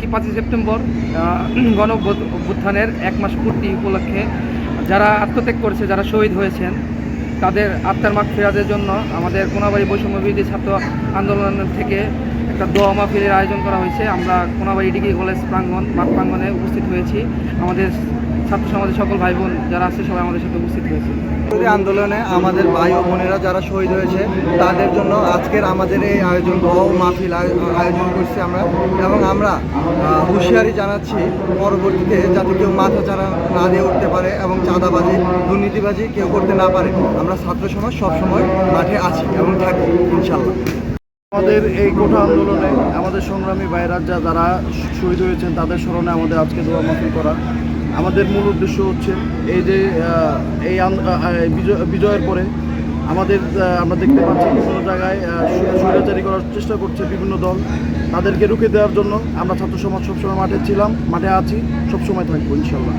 আজকে পাঁচই সেপ্টেম্বর গণ অভ্যুত্থানের এক মাস পূর্তি উপলক্ষে যারা আত্মত্যাগ করেছে, যারা শহীদ হয়েছেন, তাদের আত্মার মাঠ ফেরাদের জন্য আমাদের কোনাবাড়ি বৈষম্য বিরোধী ছাত্র আন্দোলন থেকে একটা দোয়া মাহফিলের আয়োজন করা হয়েছে। আমরা কোনাবাড়ি ডিগ্রি কলেজ প্রাঙ্গন মাঠ প্রাঙ্গনে উপস্থিত হয়েছি। আমাদের ছাত্র সমাজের সকল ভাই বোন যারা আছে সবাই আমাদের সাথে উপস্থিত হয়েছে। আন্দোলনে আমাদের ভাই ও বোনেরা যারা শহীদ হয়েছে তাদের জন্য আজকের আমাদের এই আয়োজন দোয়া ও মাহফিল আয়োজন করছি আমরা। এবং আমরা হুঁশিয়ারি জানাচ্ছি পরবর্তীতে যাতে কেউ মাথা চারা না দিয়ে উঠতে পারে এবং চাঁদাবাজি দুর্নীতিবাজি কেউ করতে না পারে। আমরা ছাত্র সমাজ সবসময় মাঠে আছি এবং থাকি ইনশাল্লাহ আমাদের এই কোঠা আন্দোলনে আমাদের সংগ্রামী ভাইরা যা যারা শহীদ হয়েছেন তাদের স্মরণে আমাদের আজকে দোয়া মাহফিল করা। আমাদের মূল উদ্দেশ্য হচ্ছে এই যে এই বিজয়ের পরে আমাদের আমরা দেখতে পাচ্ছি বিভিন্ন জায়গায় স্বৈরাচারী করার চেষ্টা করছে বিভিন্ন দল। তাদেরকে রুখে দেওয়ার জন্য আমরা ছাত্র সমাজ সবসময় মাঠে ছিলাম, মাঠে আছি, সবসময় থাকব, ইনশাল্লাহ।